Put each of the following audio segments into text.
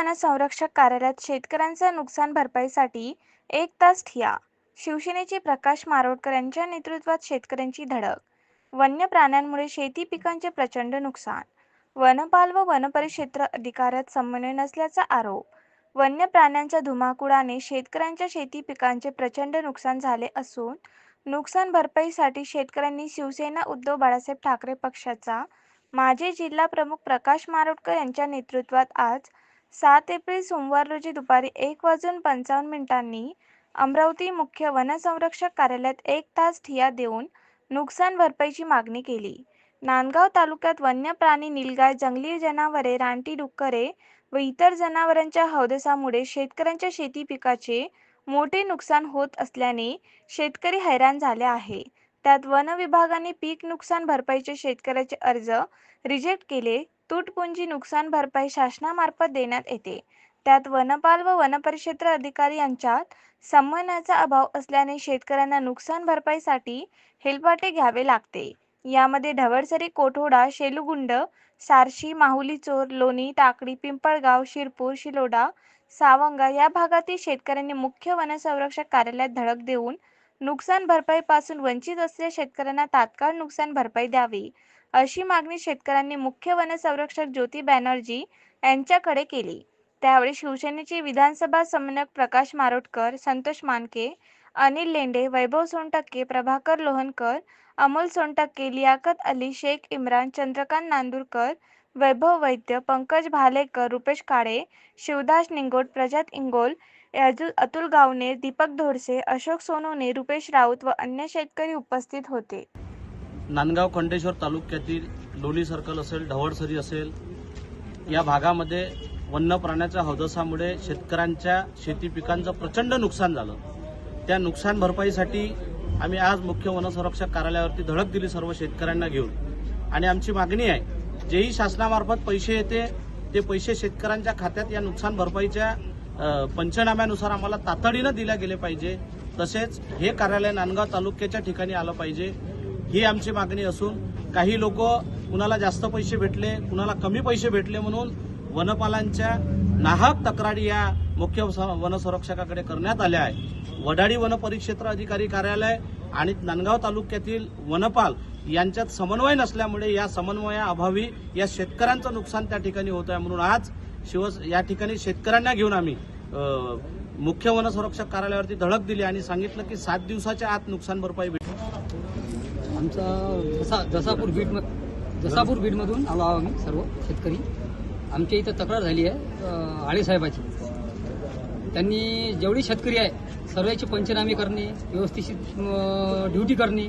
One संरक्षक कार्यालयात शेतकऱ्यांचा नुकसान भरपाईसाठी एक तास ठिया. शिवसेनेचे प्रकाश मारोडकर यांच्या नेतृत्वात शेतकऱ्यांची धडक. वन्य प्राण्यांमुळे शेती पिकांचे प्रचंड नुकसान. वनपाल व वनपरिक्षेत्र अधिकाऱ्यात समन्वय नसल्याचा आरोप. वन्य प्राण्यांच्या धुमाकुळाने शेतकऱ्यांच्या शेती पिकांचे प्रचंड नुकसान झाले असून नुकसान भरपाईसाठी शेतकऱ्यांनी शिवसेना उद्धव बाळासाहेब ठाकरे पक्षाचा माजी जिल्हा प्रमुख प्रकाश मारोडकर यांच्या नेतृत्वात आज सात एप्रिल सोमवार रोजी दुपारी एक वाजून पंचावन्न मिनिटांनी अमरावती मुख्य वनसंरक्षक कार्यालयात एक तास ठिया देऊन नुकसान भरपाईची मागणी केली. नांदगाव तालुक्यात वन्य प्राणी निलगाय जंगली जनावरे रानटी डुक्करे व इतर जनावरांच्या हौदसामुळे शेतकऱ्यांच्या शेती पिकाचे मोठे नुकसान होत असल्याने शेतकरी हैराण झाले आहे. त्यात वन विभागाने पीक नुकसान भरपाईचे शेतकऱ्याचे अर्ज रिजेक्ट केले तुटपुंजी नुकसान भरपाई शासनामार्फत देण्यात येते. त्यात वनपाल व वनपरिक्षेत्र अधिकारी यांच्यात समन्वयाचा अभाव असल्याने शेतकऱ्यांना नुकसान भरपाईसाठी हेलपाटे घ्यावे लागते. यामध्ये ढवळसरी कोठोडा शेलुगुंड सारशी माहुली चोर लोणी टाकडी पिंपळगाव शिरपूर शिलोडा सावंगा या भागातील शेतकऱ्यांनी मुख्य वनसंरक्षक कार्यालयात धडक देऊन नुकसान भरपाईपासून वंचित असलेल्या शेतकऱ्यांना तात्काळ नुकसान भरपाई द्यावी. अशी मागणी शेतकऱ्यांनी मुख्य वनसंरक्षक ज्योती बॅनर्जी यांच्याकडे केली. त्यावेळी शिवसेनेचे विधानसभा समन्वयक प्रकाश मारोटकर संतोष मानके अनिल लेंडे वैभव सोनटक्के प्रभाकर लोहनकर अमोल सोनटक्के लियाकत अली शेख इम्रान चंद्रकांत नांदूरकर वैभव वैद्य पंकज भालेकर रुपेश काळे शिवदास निंगोट प्रजात इंगोल अतुल गावणे दीपक धोडसे अशोक सोनवणे रुपेश राऊत व अन्य शेतकरी उपस्थित होते. नांदगाव खंडेश्वर तालुक्यातील लोणी सर्कल असेल ढवळसरी असेल या भागामध्ये वन्य प्राण्याच्या हौदसामुळे शेतकऱ्यांच्या शेती पिकांचं प्रचंड नुकसान झालं. त्या नुकसान भरपाईसाठी आम्ही आज मुख्य वनसंरक्षक कार्यालयावरती धडक दिली सर्व शेतकऱ्यांना घेऊन. आणि आमची मागणी आहे जेही शासनामार्फत पैसे येते ते पैसे शेतकऱ्यांच्या खात्यात या नुकसान भरपाईच्या पंचनाम्यानुसार आम्हाला तातडीनं दिल्या गेले पाहिजे. तसेच हे कार्यालय नांदगाव तालुक्याच्या ठिकाणी आलं पाहिजे. ही आमची मागणी असून काही लोक कुणाला जास्त पैसे भेटले कुणाला कमी पैसे भेटले म्हणून वनपालांच्या नाहक तक्रारी या मुख्य स- वनसंरक्षकाकडे करण्यात आल्या आहे वडाळी वनपरिक्षेत्र अधिकारी कार्यालय आणि नांदगाव तालुक्यातील वनपाल यांच्यात समन्वय नसल्यामुळे या समन्वयाअभावी या शेतकऱ्यांचं नुकसान त्या ठिकाणी होत आहे म्हणून आज शिव या ठिकाणी शेतकऱ्यांना घेऊन आम्ही मुख्य वनसंरक्षक कार्यालयावरती धडक दिली आणि सांगितलं की सात दिवसाच्या आत नुकसान भरपाई भेटेल आमचा जसा जसापूर बीड जसापूर बीडमधून आलो आहो आम्ही सर्व शेतकरी. आमच्या इथं तक्रार झाली आहे आळेसाहेबाची त्यांनी जेवढी शेतकरी आहे सर्वांचे पंचनामे करणे व्यवस्थित ड्युटी करणे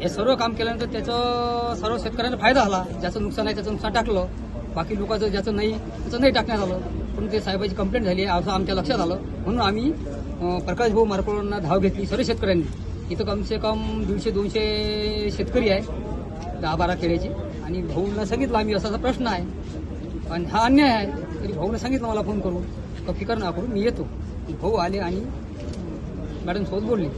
हे सर्व काम केल्यानंतर त्याचं सर्व शेतकऱ्यांना फायदा झाला. ज्याचं नुकसान आहे त्याचं नुकसान टाकलं. बाकी लोकांचं ज्याचं नाही त्याचं नाही टाकण्यात आलं. पण ते साहेबाची कंप्लेंट झाली आहे असं आमच्या लक्षात आलं. म्हणून आम्ही प्रकाशभाऊ प्रकाश भाऊ धाव घेतली सर्व शेतकऱ्यांनी. इथं कमसे कम दीडशे दोनशे शेतकरी आहे दहा बारा खेड्याचे. आणि भाऊंना सांगितलं आम्ही असा प्रश्न आहे. आणि हा अन्याय आहे तरी भाऊनं सांगितलं मला फोन करून. का फिकर ना करून मी येतो. भाऊ आले आणि मॅडमसोबत बोलले.